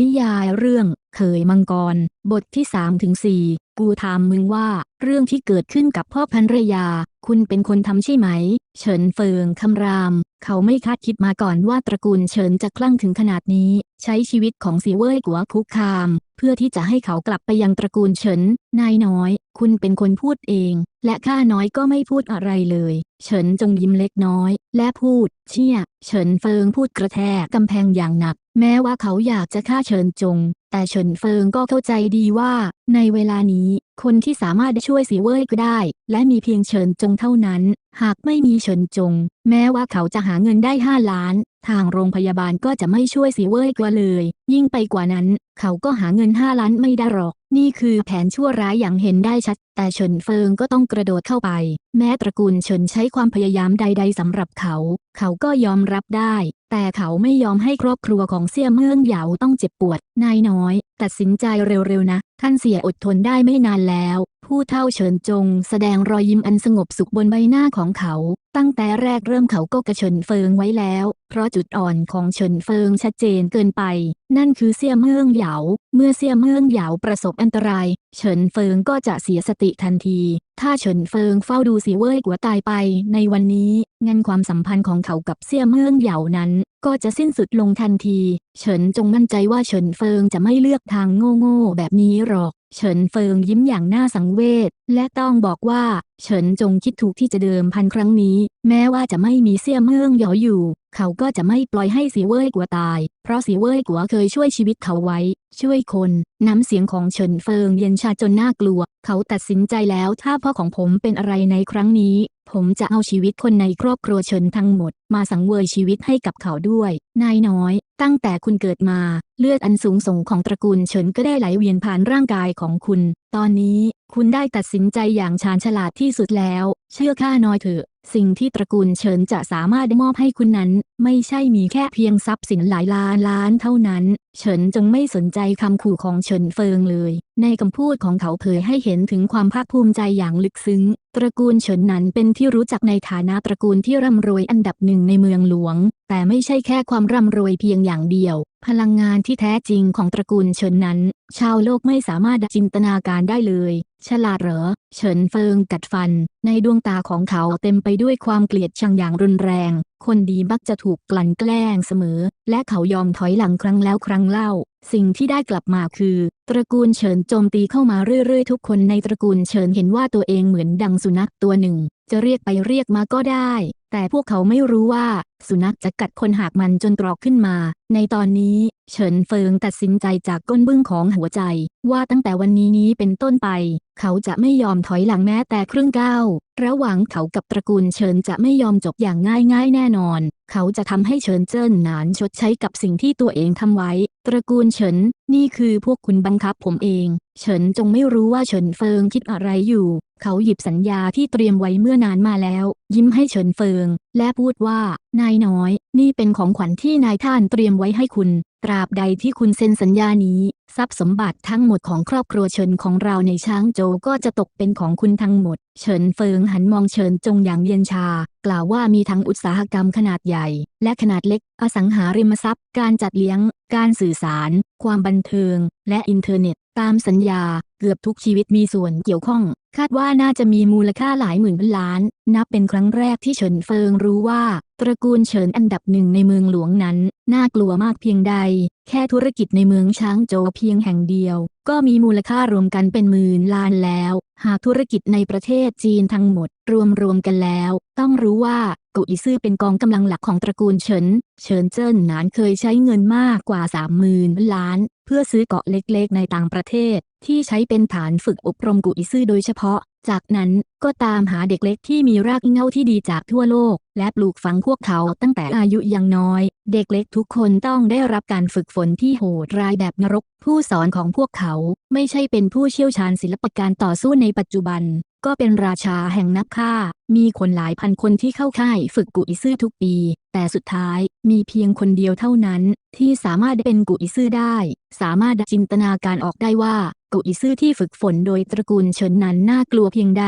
นิยายเรื่องเขยมังกร บทที่3ถึง4กูถามมึงว่า เรื่องที่เกิดขึ้นกับพ่อพันรยา คุณเป็นคนทำใช่ไหม เฉินเฟิงคำราม เขาไม่คาดคิดมาก่อนว่าตระกูลเฉินจะคลั่งถึงขนาดนี้ ใช้ชีวิตของสีเว่ยกัวคุกคาม เพื่อที่จะให้เขากลับไปยังตระกูลเฉินนายน้อย คุณเป็นคนพูดเอง และข้าน้อยก็ไม่พูดอะไรเลย เฉินจงยิ้มเล็กน้อย และพูด เชี่ย เฉินเฟิงพูดกระแทกกำแพงอย่างหนัก แม้ว่าเขาอยากจะฆ่าเฉินจง แต่เฉินเฟิงก็เข้าใจดีว่า ในเวลานี้ คนที่สามารถช่วยสีเว่ยก็ได้ และมีเพียงเฉินจงเท่านั้น หากไม่มีเฉินจง แม้ว่าเขาจะหาเงินได้5ล้าน ทางโรงพยาบาลก็จะไม่ช่วยสีเว่ยกว่าเลย ยิ่งไปกว่านั้น เขาก็หาเงิน5ล้านไม่ได้หรอก นี่คือแผนชั่วร้ายอย่างเห็นได้ชัด แต่เฉินเฟิงก็ต้องกระโดดเข้าไป แม้ตระกูลเฉินใช้ความพยายามใด ๆสำหรับเขา เขาก็ยอมรับได้ แต่เขาไม่ยอมให้ครอบครัวของเสี่ยเมืองเหยาต้องเจ็บปวด นายน้อย ตัดสินใจเร็วๆนะ ท่านเสียอดทนได้ไม่นานแล้ว ผู้เท่าเฉินจง แสดงรอยยิ้มอันสงบสุขบนใบหน้าของเขา ตั้งแต่แรกเริ่มเขาก็กระเฉินเฟิงไว้แล้ว เพราะจุดอ่อนของเฉินเฟิงชัดเจนเกินไป นั่นคือเสี่ยเมืองเหยา เมื่อเสี่ยเมืองเหยาประสบอันตราย เฉินเฟิงก็จะเสียสติทันที ถ้าเฉินเฟิงเฝ้าดูสีเว่ยกัวตายไปในวันนี้งั้นความสัมพันธ์ของเขากับเสี่ยเมืองเหยานั้น ก็จะสิ้นสุดลงทันที เฉินจงมั่นใจว่าเฉินเฟิงจะไม่เลือกทางโง่ๆแบบนี้หรอก เฉินเฟิงยิ้มอย่างน่าสังเวชและต้องบอกว่า เฉินจงคิดถูกที่จะเดิมพันครั้งนี้ แม้ว่าจะไม่มีเสี่ยเมืองหยาอยู่ เขาก็จะไม่ปล่อยให้สีเว่ยกัวตาย เพราะสีเว่ยกัวเคยช่วยชีวิตเขาไว้ ช่วยคน น้ำเสียงของเฉินเฟิงเย็นชาจนน่ากลัว เขาตัดสินใจแล้วถ้าพ่อของผมเป็นอะไรในครั้งนี้ ผมจะเอาชีวิตคนในครอบครัวเฉินทั้งหมด มาสังเวยชีวิตให้กับเขาด้วย นายน้อย ตั้งแต่คุณเกิดมา เลือดอันสูงส่งของตระกูลเฉินก็ได้ไหลเวียนผ่านร่างกายของคุณ ตอนนี้คุณได้ตัดสินใจอย่างชาญฉลาดที่สุดแล้ว เชื่อข้าน้อยเถอะ สิ่งที่ตระกูลเฉินจะสามารถมอบให้คุณนั้น ไม่ใช่มีแค่เพียงทรัพย์สินหลายล้านล้านเท่านั้น เฉินจงไม่สนใจคำขู่ของเฉินเฟิงเลย ในคำพูดของเขาเผยให้เห็นถึงความภาคภูมิใจอย่างลึกซึ้ง ตระกูลเฉินนั้นเป็นที่รู้จักในฐานะตระกูลที่ร่ำรวยอันดับหนึ่งในเมืองหลวง แต่ไม่ใช่แค่ความร่ำรวยเพียงอย่างเดียว พลังงานที่แท้จริงของตระกูลเฉินนั้น ชาวโลกไม่สามารถจินตนาการได้เลย ฉลาดเหรอ เฉินเฟิงกัดฟัน ในดวงตาของเขาเต็มไปด้วยความเกลียดชังอย่างรุนแรง คนดีมักจะถูกกลั่นแกล้งเสมอ และเขายอมถอยหลังครั้งแล้วครั้งเล่า สิ่งที่ได้กลับมาคือ ตระกูลเฉินโจมตีเข้ามาเรื่อยๆ ทุกคนในตระกูลเฉินเห็นว่าตัวเองเหมือนดังสุนัขตัวหนึ่ง จะเรียกไปเรียกมาก็ได้ แต่พวกเขาไม่รู้ว่า สุนัขจะกัดคนหากมันจนตรอกขึ้นมา ในตอนนี้ เฉินเฟิงตัดสินใจจากก้นบึ้งของหัวใจ ว่าตั้งแต่วันนี้นี้เป็นต้นไป เขาจะไม่ยอมถอยหลังแม้แต่ครึ่งก้าวระหว่างเขากับตระกูลเฉินจะไม่ยอมจบอย่างง่ายๆแน่นอน เขาจะทำให้เฉินเจิ้นหนานชดใช้กับสิ่งที่ตัวเองทำไว้ ตระกูลเฉิน นี่คือพวกคุณบังคับผมเอง เฉินจงไม่รู้ว่าเฉินเฟิงคิดอะไรอยู่ เขาหยิบสัญญาที่เตรียมไว้เมื่อนานมาแล้ว ยิ้มให้เฉินเฟิง และพูดว่า นายน้อย นี่เป็นของขวัญที่นายท่านเตรียมไว้ให้คุณ ตราบใดที่คุณเซ็นสัญญานี้ ทรัพย์สมบัติทั้งหมดของครอบครัวเฉินของเราในช้างโจวก็จะตกเป็นของคุณทั้งหมด เฉินเฟิงหันมองเฉินจงอย่างเย็นชา กล่าวว่ามีทั้งอุตสาหกรรมขนาดใหญ่ และขนาดเล็ก อสังหาริมทรัพย์ การจัดเลี้ยง การสื่อสาร ความบันเทิง และอินเทอร์เน็ตตามสัญญา เกือบทุกชีวิตมีส่วนเกี่ยวข้อง คาดว่าน่าจะมีมูลค่าหลายหมื่นล้าน นับเป็นครั้งแรกที่เฉินเฟิงรู้ว่า ตระกูลเฉินอันดับหนึ่งในเมืองหลวงนั้น น่ากลัวมากเพียงใด แค่ธุรกิจในเมืองช้างโจวเพียงแห่งเดียว ก็มีมูลค่ารวมกันเป็นหมื่นล้านแล้ว หากธุรกิจในประเทศจีนทั้งหมด รวมรวมกันแล้ว ต้องรู้ว่ากุอีซื่อเป็นกองกำลังหลักของตระกูลเฉิน เฉินเจิ้นหนานเคยใช้เงินมากกว่าสามหมื่นล้าน เพื่อซื้อเกาะเล็กๆ ในต่างประเทศ ที่ใช้เป็นฐานฝึกอบรมกุอีซื่อโดยเฉพาะ จากนั้นก็ตามหาเด็กเล็กที่มีรากเหง้าที่ดีจากทั่วโลก และปลูกฝังพวกเขาตั้งแต่อายุยังน้อย เด็กเล็กทุกคนต้องได้รับการฝึกฝนที่โหดร้ายแบบนรก ผู้สอนของพวกเขาไม่ใช่เป็นผู้เชี่ยวชาญศิลปการต่อสู้ในปัจจุบัน ก็เป็นราชาแห่งนักฆ่า มีคนหลายพันคนที่เข้าค่ายฝึกกุอิซื่อทุกปี แต่สุดท้าย มีเพียงคนเดียวเท่านั้นที่สามารถเป็นกุอิซื่อได้ สามารถจินตนาการออกได้ว่ากุอิซื่อที่ฝึกฝนโดยตระกูลเฉินนั้นน่ากลัวเพียงใด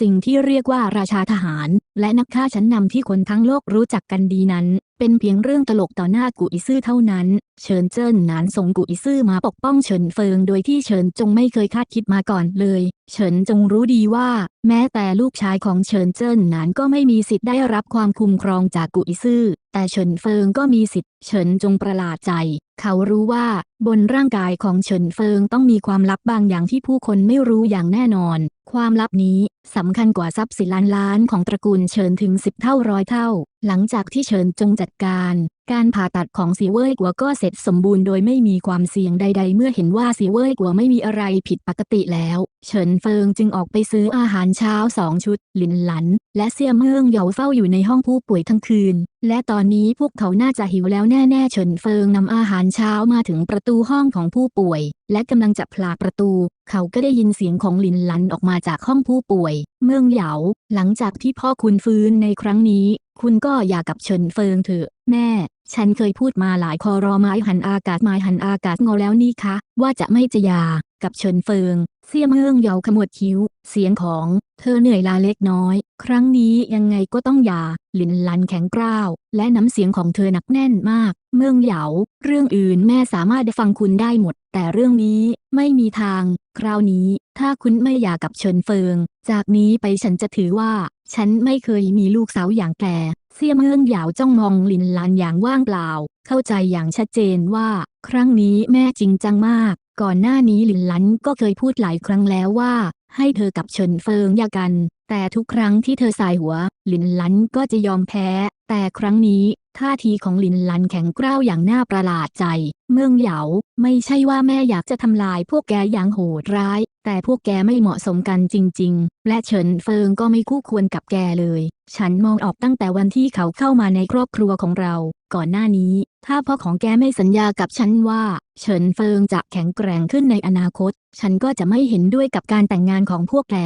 สิ่งที่เรียกว่าราชาทหาร และนักฆ่าชั้นนำที่คนทั้งโลกรู้จักกันดีนั้น เป็นเพียงเรื่องตลกต่อหน้ากุอิซื่อเท่านั้น เฉินเจิ้นหนานส่งกุอิซื่อมาปกป้องเฉินเฟิงโดยที่เฉินจงไม่เคยคาดคิดมาก่อนเลย เฉินจงรู้ดีว่า แม้แต่ลูกชายของเฉินเจิ้นหนานก็ไม่มีสิทธิ์ได้รับความคุ้มครองจากกุอิซื่อ แต่เฉินเฟิงก็มีสิทธิ์เฉินจงประหลาดใจ เขารู้ว่า บนร่างกายของเฉินเฟิงต้องมีความลับบางอย่างที่ผู้คนไม่รู้อย่างแน่นอน ความลับนี้สำคัญกว่าทรัพย์สินล้านล้านของตระกูลเฉินถึงสิบเท่าร้อยเท่า หลังจากที่เฉินจงจัดการ การผ่าตัดของสีเว่ยกัวก็เสร็จสมบูรณ์โดยไม่มีความเสี่ยงใด ๆ เมื่อเห็นว่าสีเว่ยกัวไม่มีอะไรผิดปกติแล้ว เฉินเฟิงจึงออกไปซื้ออาหารเช้าสองชุด หลินหลัน และเสี่ยเมืองเหยาเฝ้าอยู่ในห้องผู้ป่วยทั้งคืน และตอนนี้พวกเขาน่าจะหิวแล้วแน่ๆเฉินเฟิงนำอาหารเช้ามาถึงประตูห้องของผู้ป่วย และกำลังจะผลากประตู เขาก็ได้ยินเสียงของหลินหลันออกมาจากห้องผู้ป่วย เมืองเหยาหลังจากที่พ่อคุณฟื้นในครั้งนี้ คุณก็อย่ากับเฉินเฟิงเถอะ แม่ ฉันเคยพูดมาหลายคอรอไม้หันอากาศไม้หันอากาศงอแล้วนี่คะ ว่าจะไม่จะยากับเฉินเฟิง เสี่ยเมืองเยาขมวดคิ้ว เสียงของ เธอเหนื่อยลาเล็กน้อย ครั้งนี้ยังไงก็ต้องยาหลินลันแข็งกร้าว และน้ำเสียงของเธอหนักแน่นมาก เมืองเหยา เรื่องอื่นแม่สามารถได้ฟังคุณได้หมด แต่เรื่องนี้ไม่มีทาง คราวนี้ถ้าคุณไม่หย่ากับเฉินเฟิง จากนี้ไปฉันจะถือว่า ฉันไม่เคยมีลูกสาวอย่างแกเสี่ยเมืองเหยาจ้องมองลินหลันอย่างว่างเปล่า เข้าใจอย่างชัดเจนว่า ครั้งนี้แม่จริงจังมาก ก่อนหน้านี้ลินหลันก็เคยพูดหลายครั้งแล้วว่า ให้เธอกับเฉินเฟิงหย่ากัน แต่ทุกครั้งที่เธอสายหัวหลินหลันก็จะยอมแพ้ แต่ครั้งนี้ ท่าทีของหลินหลันแข็งกร้าวอย่างน่าประหลาดใจ เมืองเหยา ไม่ใช่ว่าแม่อยากจะทำลายพวกแกอย่างโหดร้าย แต่พวกแกไม่เหมาะสมกันจริง ๆ และเฉินเฟิงก็ไม่คู่ควรกับแกเลย ฉันมองออกตั้งแต่วันที่เขาเข้ามาในครอบครัวของเรา ก่อนหน้านี้ ถ้าพ่อของแกไม่สัญญากับฉันว่า เฉินเฟิงจะแข็งแกร่งขึ้นในอนาคต ฉันก็จะไม่เห็นด้วยกับการแต่งงานของพวกแก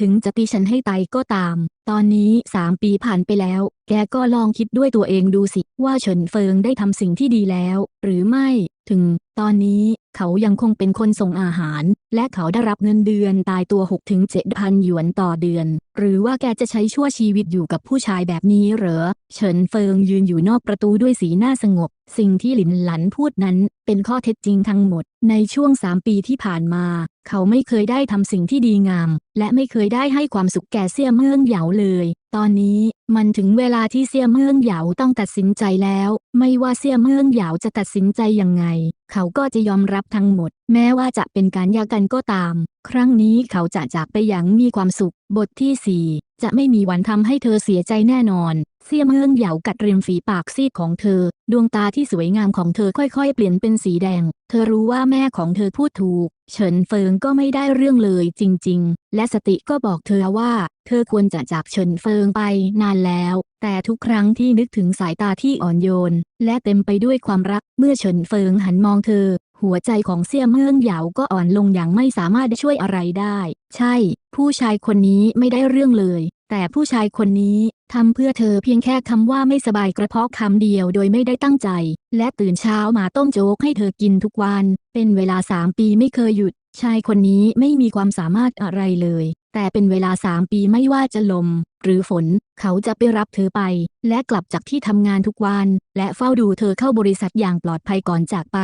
ถึงจะตีฉันให้ตายก็ตาม ตอนนี้สามปีผ่านไปแล้ว แกก็ลองคิดด้วยตัวเองดูสิว่าเฉินเฟิงได้ทำสิ่งที่ดีแล้ว หรือไม่ ถึงตอนนี้เขายังคงเป็นคนส่งอาหาร และเขาได้รับเงินเดือนตายตัว 6 ถึง7พันหยวนต่อเดือน หรือว่าแกจะใช้ชั่วชีวิตอยู่กับผู้ชายแบบนี้เหรอ เฉินเฟิงยืนอยู่นอกประตูด้วยสีหน้าสงบ สิ่งที่หลินหลันพูดนั้น เป็นข้อเท็จจริงทั้งหมด ในช่วงสามปีที่ผ่านมา เขาไม่เคยได้ทำสิ่งที่ดีงาม และไม่เคยได้ให้ความสุขแก่เสี่ยเมืองเหยาเลย ตอนนี้มันถึงเวลาที่เสี่ยเมืองเหยาต้องตัดสินใจแล้ว ไม่ว่าเสี่ยเมืองเหยาจะตัดสินใจยังไง เขาก็จะยอมรับทั้งหมด แม้ว่าจะเป็นการยากันก็ตาม ครั้งนี้เขาจะจากไปอย่างมีความสุข บทที่4จะไม่มีวันทำให้เธอเสียใจแน่นอน เสี่ยเมืองเหยากัดริมฝีปากซีดของเธอ ดวงตาที่สวยงามของเธอค่อยๆ เปลี่ยนเป็นสีแดง เธอรู้ว่าแม่ของเธอพูดถูก เฉินเฟิงก็ไม่ได้เรื่องเลยจริง ๆ และสติก็บอกเธอว่า เธอควรจะจากเฉินเฟิงไปนานแล้ว แต่ทุกครั้งที่นึกถึงสายตาที่อ่อนโยน และเต็มไปด้วยความรักเมื่อเฉินเฟิงหันมองเธอ หัวใจของเสี่ยเมืองเหยาก็อ่อนลงอย่างไม่สามารถช่วยอะไรได้ ใช่ ผู้ชายคนนี้ไม่ได้เรื่องเลย แต่ผู้ชายคนนี้ ทำเพื่อเธอเพียงแค่คำว่าไม่สบายกระเพาะคำเดียวโดยไม่ได้ตั้งใจ และตื่นเช้ามาต้มโจ๊กให้เธอกินทุกวัน เป็นเวลาสามปีไม่เคยหยุด ชายคนนี้ไม่มีความสามารถอะไรเลย แต่เป็นเวลาสามปีไม่ว่าจะลม หรือฝน เขาจะไปรับเธอไป และกลับจากที่ทำงานทุกวัน และเฝ้าดูเธอเข้าบริษัทอย่างปลอดภัยก่อนจากไป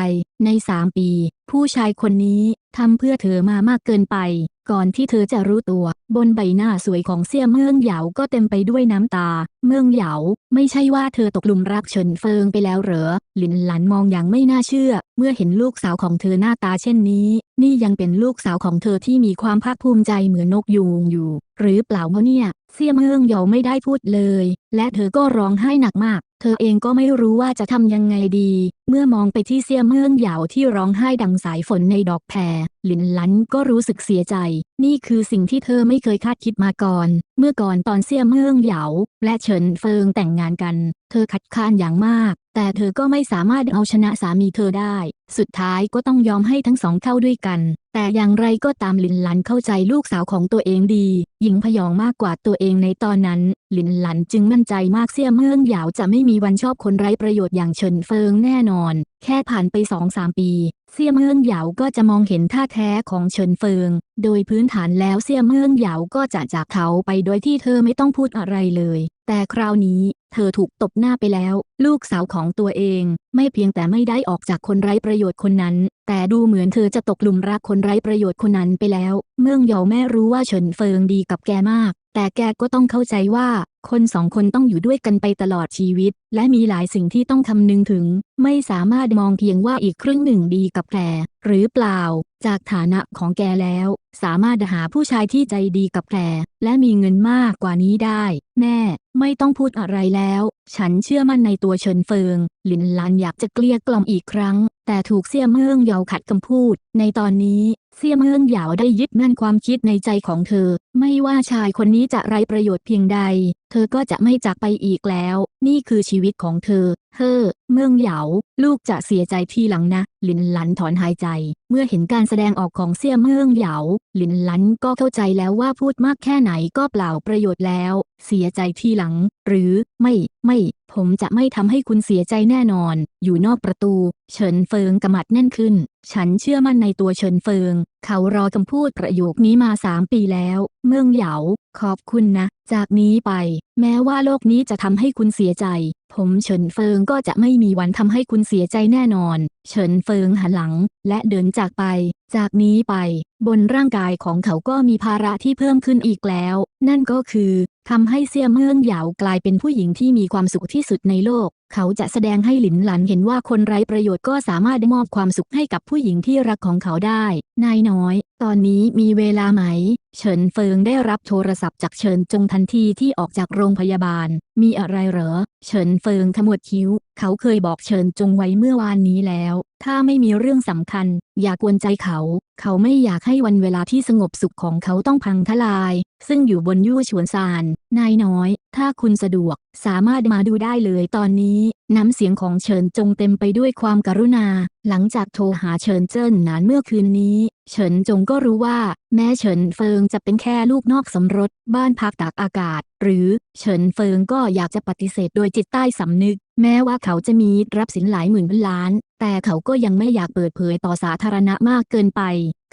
ในสามปี ผู้ชายคนนี้ทำเพื่อเธอมามากเกินไป ก่อนที่เธอจะรู้ตัว บนใบหน้าสวยของเสี่ยเมืองเหยาก็เต็มไปด้วยน้ำตา เมืองเหยา ไม่ใช่ว่าเธอตกหลุมรักเฉินเฟิงไปแล้วเหรอ หลินหลันมองอย่างไม่น่าเชื่อ เมื่อเห็นลูกสาวของเธอหน้าตาเช่นนี้ นี่ยังเป็นลูกสาวของเธอที่มีความภาคภูมิใจเหมือนนกยูงอยู่ หรือเปล่าเพราะเนี่ย เสี่ยเมืองเหยาไม่ได้พูดเลย และเธอก็ร้องไห้หนักมาก เธอเองก็ไม่รู้ว่าจะทำยังไงดี เมื่อมองไปที่เสี่ยเมืองเหยาที่ร้องไห้ดังสายฝนในดอกแพรหลินหลันก็รู้สึกเสียใจ นี่คือสิ่งที่เธอไม่เคยคาดคิดมาก่อน เมื่อก่อนตอนเสี่ยเมืองเหยาและเฉินเฟิงแต่งงานกัน เธอคัดค้านอย่างมาก แต่เธอก็ไม่สามารถเอาชนะสามีเธอได้ สุดท้ายก็ต้องยอมให้ทั้งสองเข้าด้วยกัน แต่อย่างไรก็ตามหลินหลันเข้าใจลูกสาวของตัวเองดี หญิงพยองมากกว่าตัวเองในตอนนั้น หลินหลันจึงมั่นใจมากเสี่ยเมืองหยาวจะไม่มีวันชอบคนไร้ประโยชน์อย่างเฉินเฟิงแน่นอน แค่ผ่านไปสองสามปี เสี่ยเมืองเหยาก็จะมองเห็นท่าแท้ของเฉินเฟิง โดยพื้นฐานแล้วเสี่ยเมืองเหยาก็จะจากเขาไปโดยที่เธอไม่ต้องพูดอะไรเลย แต่คราวนี้ เธอถูกตบหน้าไปแล้ว ลูกสาวของตัวเอง ไม่เพียงแต่ไม่ได้ออกจากคนไร้ประโยชน์คนนั้น แต่ดูเหมือนเธอจะตกหลุมรักคนไร้ประโยชน์คนนั้นไปแล้ว เมืองเหยาแม่รู้ว่าเฉินเฟิงดีกับแกมาก แต่แกก็ต้องเข้าใจว่า คนสองคนต้องอยู่ด้วยกันไปตลอดชีวิต และมีหลายสิ่งที่ต้องคำนึงถึง ไม่สามารถมองเพียงว่าอีกครึ่งหนึ่งดีกับแกหรือเปล่า จากฐานะของแกแล้ว สามารถหาผู้ชายที่ใจดีกับแกและมีเงินมากกว่านี้ได้ แม่ ไม่ต้องพูดอะไรแล้ว ฉันเชื่อมั่นในตัวเฉินเฟิง หลินลานอยากจะเกลี้ยกล่อมอีกครั้ง แต่ถูกเสี่ยเมืองเหยาขัดคำพูด ในตอนนี้ เสี่ยเมืองเหยาได้ยึดมั่นความคิดในใจของเธอ ไม่ว่าชายคนนี้จะไรประโยชน์เพียงใด เธอก็จะไม่จากไปอีกแล้ว นี่คือชีวิตของเธอเฮ้อเมืองเหยา ลูกจะเสียใจทีหลังนะ หลินหลันถอนหายใจ เมื่อเห็นการแสดงออกของเสี่ยเมืองเหยา หลินหลันก็เข้าใจแล้วว่าพูดมากแค่ไหนก็เปล่าประโยชน์แล้ว เสียใจทีหลัง หรือ ไม่ ไม่ ผมจะไม่ทำให้คุณเสียใจแน่นอน อยู่นอกประตู เฉินเฟิงกำมัดแน่นขึ้น ฉันเชื่อมั่นในตัวเฉินเฟิง เขารอคำพูดประโยคนี้มาสามปีแล้ว เมืองเหยา ขอบคุณนะ จากนี้ไป แม้ว่าโลกนี้จะทำให้คุณเสียใจ ผมเฉินเฟิงก็จะไม่มีวันทำให้คุณเสียใจแน่นอน เฉินเฟิงหันหลัง และเดินจากไป จากนี้ไป บนร่างกายของเขาก็มีภาระที่เพิ่มขึ้นอีกแล้ว นั่นก็คือทำให้เสี่ยเมืองเหยาวกลายเป็นผู้หญิงที่มีความสุขที่สุดในโลก เขาจะแสดงให้หลินหลันเห็นว่าคนไร้ประโยชน์ก็สามารถมอบความสุขให้กับผู้หญิงที่รักของเขาได้ นายน้อย ตอนนี้มีเวลาไหม เฉินเฟิงได้รับโทรศัพท์จากเฉินจงทันทีที่ออกจากโรงพยาบาล มีอะไรเหรอ เฉินเฟิงขมวดคิ้ว เขาเคยบอกเฉินจงไว้เมื่อวานนี้แล้ว ถ้าไม่มีเรื่องสำคัญ อย่ากวนใจเขา เขาไม่อยากให้วันเวลาที่สงบสุขของเขาต้องพังทลาย ซึ่งอยู่บนยู่ฉวนซาน นายน้อย ถ้าคุณสะดวก สามารถมาดูได้เลยตอนนี้ น้ำเสียงของเฉินจงเต็มไปด้วยความกรุณา หลังจากโทรหาเฉินเจิ้นนานเมื่อคืนนี้ เฉินจงก็รู้ว่า แม้เฉินเฟิงจะเป็นแค่ลูกนอกสมรส บ้านพักตากอากาศ หรือเฉินเฟิงก็อยากจะปฏิเสธโดยจิตใต้สำนึก แม้ว่าเขาจะมีรัพย์สินหลายหมื่นล้าน แต่เขาก็ยังไม่อยากเปิดเผยต่อสาธารณะมากเกินไป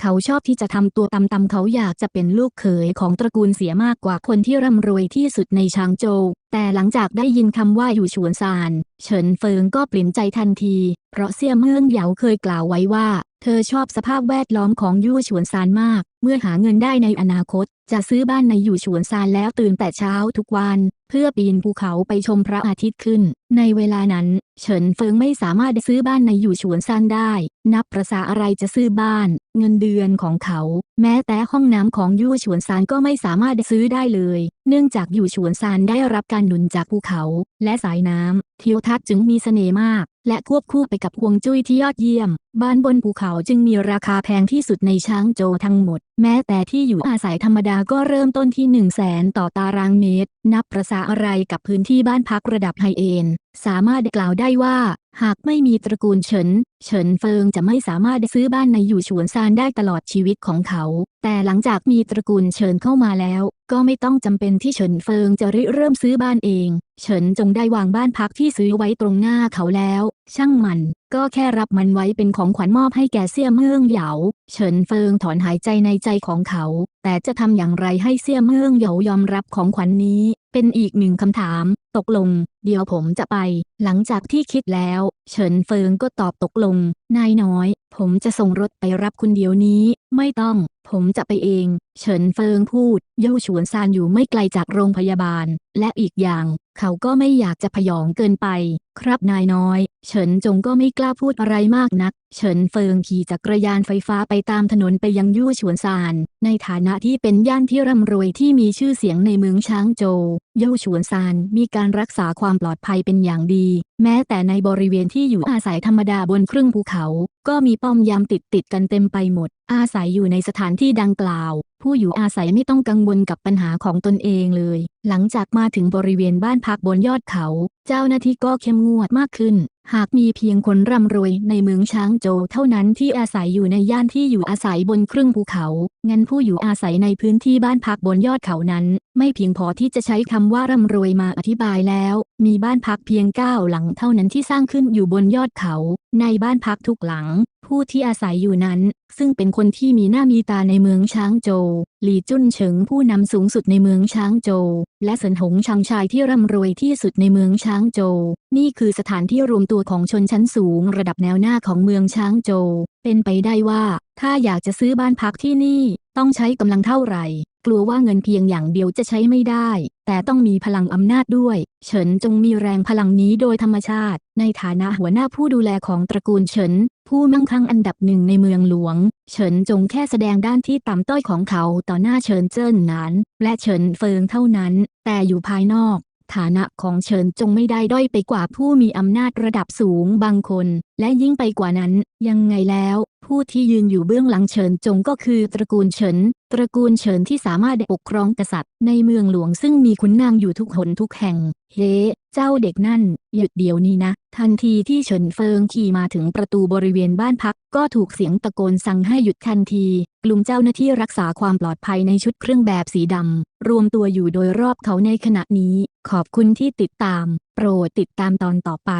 เขาชอบที่จะทำตัวตำๆเขาอยากจะเป็นลูกเขยของตระกูลเสียมากกว่าคนที่ร่ำรวยที่สุดในชางโจวแต่หลังจากได้ยินคำว่าอยู่ฉวนซาน เฉินเฟิงก็เปลี่ยนใจทันที เพราะเสี่ยเมืองเหยาเคยกล่าวไว้ว่า เธอชอบสภาพแวดล้อมของยู่ฉวนซานมาก เมื่อหาเงินได้ในอนาคต จะซื้อบ้านในอยู่ฉวนซานแล้วตื่นแต่เช้าทุกวัน เพื่อปีนภูเขาไปชมพระอาทิตย์ขึ้น ในเวลานั้น เฉินเฟิงไม่สามารถซื้อบ้านในอยู่ฉวนซานได้ นับประษาอะไรจะซื้อบ้าน เงินเดือนของเขา แม้แต่ห้องน้ำของยู่ฉวนซานก็ไม่สามารถซื้อได้เลย เนื่องจากอยู่ฉวนซานได้รับการหนุนจากภูเขา และสายน้ำทิวทัศน์จึงมีเสน่ห์มาก และควบคู่ไปกับฮวงจุ้ยที่ยอดเยี่ยม บ้านบนภูเขาจึงมีราคาแพงที่สุดในช้างโจวทั้งหมด แม้แต่ที่อยู่อาศัยธรรมดาก็เริ่มต้นที่ 1 0 0 0 0แสนต่อตารางเมตร นับประษาอะไรกับพื้นที่บ้านพักระดับไฮเอ็น สามารถกล่าวได้ว่า หากไม่มีตระกูลเฉิน เฉินเฟิงจะไม่สามารถซื้อบ้านในอยู่ฉวนซานได้ตลอดชีวิตของเขา แต่หลังจากมีตระกูลเฉินเข้ามาแล้ว ก็ไม่ต้องจำเป็นที่เฉินเฟิงจะริเริ่มซื้อบ้านเอง เฉินจงได้วางบ้านพักที่ซื้อไว้ตรงหน้าเขาแล้ว ช่างมัน ก็แค่รับมันไว้เป็นของขวัญมอบให้แก่เสี่ยเมืองเหยา เฉินเฟิงถอนหายใจในใจของเขา แต่จะทำอย่างไรให้เสี่ยเมืองเหยายอมรับของขวัญนนี้ เป็นอีกหนึ่งคำถาม ตกลง เดี๋ยวผมจะไป หลังจากที่คิดแล้ว เฉินเฟิงก็ตอบตกลง นายน้อย ผมจะส่งรถไปรับคุณเดี๋ยวนี้ ไม่ต้อง ผมจะไปเอง เฉินเฟิงพูด เย่าฉวนซานอยู่ไม่ไกลจากโรงพยาบาล และอีกอย่าง เขาก็ไม่อยากจะพยองเกินไป ครับนายน้อย เฉินจงก็ไม่กล้าพูดอะไรมากนัก เฉินเฟิงขี่จักรยานไฟฟ้าไปตามถนนไปยังยู่ฉวนซาน ในฐานะที่เป็นย่านที่ร่ำรวยที่มีชื่อเสียงในเมืองช้างโจวเย่ฉวนซานมีการรักษาความปลอดภัยเป็นอย่างดี แม้แต่ในบริเวณที่อยู่อาศัยธรรมดาบนครึ่งภูเขา ก็มีป้อมยามติดติดกันเต็มไปหมด อาศัยอยู่ในสถานที่ดังกล่าว ผู้อยู่อาศัยไม่ต้องกังวลกับปัญหาของตนเองเลย หลังจากมาถึงบริเวณบ้านพักบนยอดเขา เจ้าหน้าที่ก็เข้มงวดมากขึ้น หากมีเพียงคนร่ำรวยในเมืองช้างโจวเท่านั้นที่อาศัยอยู่ในย่านที่อยู่อาศัยบนครึ่งภูเขา งั้นผู้อยู่อาศัยในพื้นที่บ้านพักบนยอดเขานั้น ไม่เพียงพอที่จะใช้คำว่าร่ำรวยมาอธิบายแล้ว มีบ้านพักเพียงเก้าหลังเท่านั้นที่สร้างขึ้นอยู่บนยอดเขา ในบ้านพักทุกหลัง ผู้ที่อาศัยอยู่นั้น ซึ่งเป็นคนที่มีหน้ามีตาในเมืองช้างโจวหลี่จุ้นเฉิงผู้นำสูงสุดในเมืองช้างโจวและเสินหงชังชายที่ร่ำรวยที่สุดในเมืองช้างโจวนี่คือสถานที่รวมตัวของชนชั้นสูงระดับแนวหน้าของเมืองช้างโจวเป็นไปได้ว่า ถ้าอยากจะซื้อบ้านพักที่นี่ ต้องใช้กำลังเท่าไหร่ กลัวว่าเงินเพียงอย่างเดียวจะใช้ไม่ได้ แต่ต้องมีพลังอำนาจด้วย เฉินจงมีแรงพลังนี้โดยธรรมชาติ ในฐานะหัวหน้าผู้ดูแลของตระกูลเฉิน ผู้มั่งคั่งอันดับหนึ่งในเมืองหลวง เฉินจงแค่แสดงด้านที่ต่ำต้อยของเขาต่อหน้าเฉินเจิ้นหนาน และเฉินเฟิงเท่านั้น แต่อยู่ภายนอก ฐานะของเฉินจงไม่ได้ด้อยไปกว่าผู้มีอำนาจระดับสูงบางคน และยิ่งไปกว่านั้น ยังไงแล้ว ผู้ที่ยืนอยู่เบื้องหลังเฉินจงก็คือตระกูลเฉิน ตระกูลเฉินที่สามารถปกครองกษัตริย์ ในเมืองหลวงซึ่งมีขุนนางอยู่ทุกหนทุกแห่ง เฮ้ เจ้าเด็กนั่น หยุดเดี๋ยวนี้นะ ทันทีที่เฉินเฟิงขี่มาถึงประตูบริเวณบ้านพัก ก็ถูกเสียงตะโกนสั่งให้หยุดทันที กลุ่มเจ้าหน้าที่รักษาความปลอดภัยในชุดเครื่องแบบสีดำรวมตัวอยู่โดยรอบเขาในขณะนี้ ขอบคุณที่ติดตาม โปรดติดตามตอนต่อไป